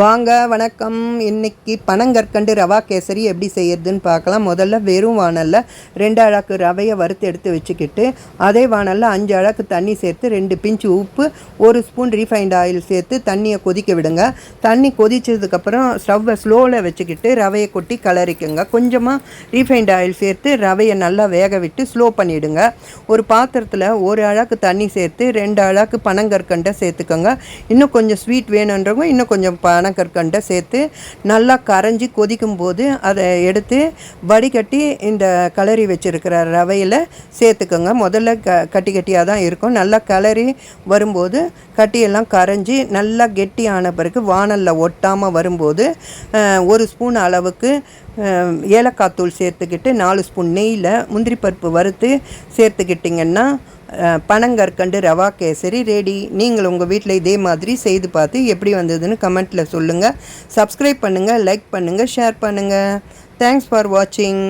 வாங்க வணக்கம். இன்னைக்கு பனங்கற்கண்டு ரவா கேசரி எப்படி செய்யறதுன்னு பார்க்கலாம். முதல்ல வெறும் வானலில் ரெண்டு அழகு ரவையை வறுத்து எடுத்து வச்சுக்கிட்டு அதே வானலில் அஞ்சு அழகு தண்ணி சேர்த்து ரெண்டு பிஞ்சு உப்பு ஒரு ஸ்பூன் ரீஃபைண்ட் ஆயில் சேர்த்து தண்ணியை கொதிக்க விடுங்க. தண்ணி கொதிச்சதுக்கப்புறம் ஸ்டவ்வை ஸ்லோவில் வச்சுக்கிட்டு ரவையை கொட்டி கலரிக்குங்க. கொஞ்சமாக ரீஃபைண்ட் ஆயில் சேர்த்து ரவையை நல்லா வேக விட்டு ஸ்லோ பண்ணிவிடுங்க ஒரு பாத்திரத்தில் ஒரு அழகு தண்ணி சேர்த்து ரெண்டு அழாக்கு பனங்கற்கண்டை சேர்த்துக்கோங்க. இன்னும் கொஞ்சம் ஸ்வீட் வேணுன்றவங்க இன்னும் கொஞ்சம் பனக்கற்கண்டை சேர்த்து நல்லா கரைஞ்சி கொதிக்கும் போது அதை எடுத்து வடிகட்டி இந்த கலரி வச்சுருக்கிற ரவையில் சேர்த்துக்கோங்க. முதல்ல க கட்டி கட்டியாக தான் இருக்கும். நல்லா கலரி வரும்போது கட்டியெல்லாம் கரைஞ்சி நல்லா கெட்டி ஆன பிறகு வானலில் ஒட்டாமல் வரும்போது ஒரு ஸ்பூன் அளவுக்கு ஏலக்காய் தூள் சேர்த்துக்கிட்டு நாலு ஸ்பூன் நெய்யில் முந்திரி பருப்பு வறுத்து சேர்த்துக்கிட்டிங்கன்னா பனங்கற்கண்டு ரவா கேசரி ரெடி. நீங்கள் உங்கள் வீட்டில் இதே மாதிரி செய்து பார்த்து எப்படி வந்ததுன்னு கமெண்ட்டில் சொல்லுங்கள் சப்ஸ்கிரைப் பண்ணுங்கள் லைக் பண்ணுங்கள் ஷேர் பண்ணுங்கள் தேங்க்ஸ் ஃபார் வாட்சிங்